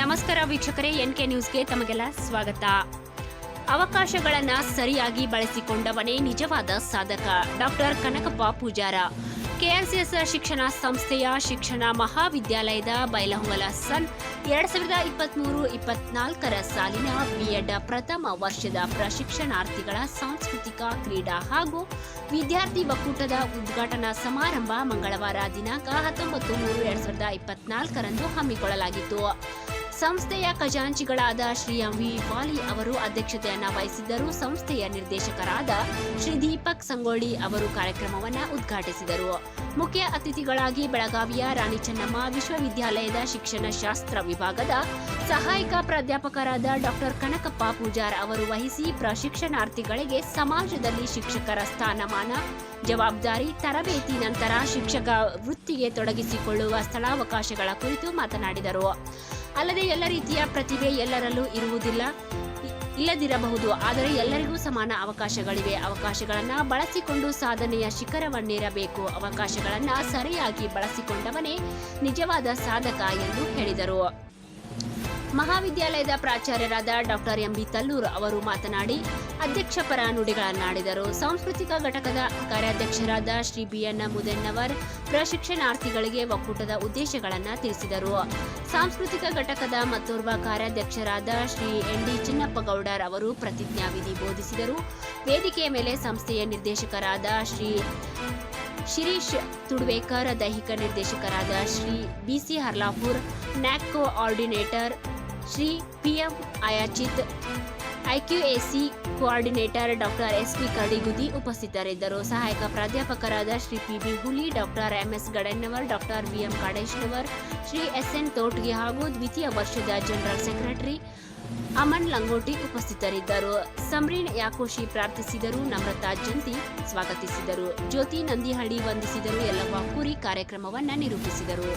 ನಮಸ್ಕಾರ ವೀಕ್ಷಕರೇ N K ನ್ಯೂಸ್ಗೆ ತಮಗೆಲ್ಲ ಸ್ವಾಗತ. ಅವಕಾಶಗಳನ್ನು ಸರಿಯಾಗಿ ಬಳಸಿಕೊಂಡವನೇ ನಿಜವಾದ ಸಾಧಕ. ಡಾಕ್ಟರ್ ಕನಕಪ್ಪ ಪೂಜಾರ. ಕೆಆರ್ಸಿಎಸ್ ಶಿಕ್ಷಣ ಸಂಸ್ಥೆಯ ಶಿಕ್ಷಣ ಮಹಾವಿದ್ಯಾಲಯದ ಬೈಲಹೊಂಗಲ ಸನ್, ಎರಡ್ ಸಾವಿರದ ಇಪ್ಪತ್ಮೂರು ಇಪ್ಪತ್ನಾಲ್ಕರ ಸಾಲಿನ ಬಿಎಡ್ ಪ್ರಥಮ ವರ್ಷದ ಪ್ರಶಿಕ್ಷಣಾರ್ಥಿಗಳ ಸಾಂಸ್ಕೃತಿಕ ಕ್ರೀಡಾ ಹಾಗೂ ವಿದ್ಯಾರ್ಥಿ ಒಕ್ಕೂಟದ ಉದ್ಘಾಟನಾ ಸಮಾರಂಭ ಮಂಗಳವಾರ ದಿನಾಂಕ ಹತ್ತೊಂಬತ್ತು ಮೂರು ಎರಡ್ ಸಾವಿರದ ಇಪ್ಪತ್ನಾಲ್ಕರಂದು ಹಮ್ಮಿಕೊಳ್ಳಲಾಗಿತ್ತು. ಸಂಸ್ಥೆಯ ಖಜಾಂಚಿಗಳಾದ ಶ್ರೀ ವಿ ವಾಲಿ ಅವರು ಅಧ್ಯಕ್ಷತೆಯನ್ನ ವಹಿಸಿದ್ದರು. ಸಂಸ್ಥೆಯ ನಿರ್ದೇಶಕರಾದ ಶ್ರೀ ದೀಪಕ್ ಸಂಗೋಳಿ ಅವರು ಕಾರ್ಯಕ್ರಮವನ್ನು ಉದ್ಘಾಟಿಸಿದರು. ಮುಖ್ಯ ಅತಿಥಿಗಳಾಗಿ ಬೆಳಗಾವಿಯ ರಾಣಿ ಚೆನ್ನಮ್ಮ, ವಿಶ್ವವಿದ್ಯಾಲಯದ ಶಿಕ್ಷಣ ಶಾಸ್ತ್ರ ವಿಭಾಗದ ಸಹಾಯಕ ಪ್ರಾಧ್ಯಾಪಕರಾದ ಡಾಕ್ಟರ್ ಕನಕಪ್ಪ ಪೂಜಾರ್ ಅವರು ವಹಿಸಿ ಪ್ರಶಿಕ್ಷಣಾರ್ಥಿಗಳಿಗೆ ಸಮಾಜದಲ್ಲಿ ಶಿಕ್ಷಕರ ಸ್ಥಾನಮಾನ, ಜವಾಬ್ದಾರಿ, ತರಬೇತಿ ನಂತರ ಶಿಕ್ಷಕ ವೃತ್ತಿಗೆ ತೊಡಗಿಸಿಕೊಳ್ಳುವ ಸ್ಥಳಾವಕಾಶಗಳ ಕುರಿತು ಮಾತನಾಡಿದರು. ಅಲ್ಲದೆ ಎಲ್ಲ ರೀತಿಯ ಪ್ರತಿಭೆ ಎಲ್ಲರಲ್ಲೂ ಇರುವುದಿಲ್ಲ. ಇಲ್ಲದಿರಬಹುದು. ಆದರೆ ಎಲ್ಲರಿಗೂ ಸಮಾನ ಅವಕಾಶಗಳಿವೆ. ಅವಕಾಶಗಳನ್ನು ಬಳಸಿಕೊಂಡು ಸಾಧನೆಯ ಶಿಖರವನ್ನೇರಬೇಕು. ಅವಕಾಶಗಳನ್ನು ಸರಿಯಾಗಿ ಬಳಸಿಕೊಂಡವನೇ ನಿಜವಾದ ಸಾಧಕ ಎಂದು ಹೇಳಿದರು. ಮಹಾವಿದ್ಯಾಲಯದ ಪ್ರಾಚಾರ್ಯರಾದ ಡಾಕ್ಟರ್ ಎಂಬಿ ತಲ್ಲೂರ್ ಅವರು ಮಾತನಾಡಿ, ಅಧ್ಯಕ್ಷ ಪರ ನುಡಿಗಳನ್ನಾಡಿದರು. ಸಾಂಸ್ಕೃತಿಕ ಘಟಕದ ಕಾರ್ಯಾಧ್ಯಕ್ಷರಾದ ಶ್ರೀ ಬಿಎನ್ ಮುದೆನ್ನವರ್ ಪ್ರಶಿಕ್ಷಣಾರ್ಥಿಗಳಿಗೆ ಒಕ್ಕೂಟದ ಉದ್ದೇಶಗಳನ್ನು ತಿಳಿಸಿದರು. ಸಾಂಸ್ಕೃತಿಕ ಘಟಕದ ಮತ್ತೋರ್ವ ಕಾರ್ಯಾಧ್ಯಕ್ಷರಾದ ಶ್ರೀ ಎನ್ ಡಿ ಚಿನ್ನಪ್ಪಗೌಡರ್ ಅವರು ಪ್ರತಿಜ್ಞಾವಿಧಿ ಬೋಧಿಸಿದರು. ವೇದಿಕೆಯ ಮೇಲೆ ಸಂಸ್ಥೆಯ ನಿರ್ದೇಶಕರಾದ ಶ್ರೀ ಶಿರೀಶ್ ತುಡ್ವೇಕರ್, ದೈಹಿಕ ನಿರ್ದೇಶಕರಾದ Shri BC Harlapur, NAAC coordinator Shri PM Ayachit IQAC coordinator doctor S P Kadigudi ಉಪಸ್ಥಿತರಿದ್ದರು. ಸಹಾಯಕ ಪ್ರಾಧ್ಯಾಪಕರಾದ Shri P B Huli, doctor MS Gadannavar doctor VM Kadeshnavar, Shri S N Totge ಹಾಗೂ ದ್ವಿತೀಯ ವರ್ಷದ ಜನರಲ್ ಸೆಕ್ರೆಟರಿ ಅಮನ್ ಲಂಗೋಟಿ ಉಪಸ್ಥಿತರಿದ್ದರು. ಸಮ್ರೀನ್ ಯಾಕೋಶಿ ಪ್ರಾರ್ಥಿಸಿದರು, ನಮ್ರತಾ ಜಂತಿ ಸ್ವಾಗತಿಸಿದರು. ಜ್ಯೋತಿ ನಂದಿಹಳ್ಳಿ ವಂದಿಸಿದರು, ಯಲ್ಲವ್ವ ಕುರಿ ಕಾರ್ಯಕ್ರಮವನ್ನು ನಿರೂಪಿಸಿದರು.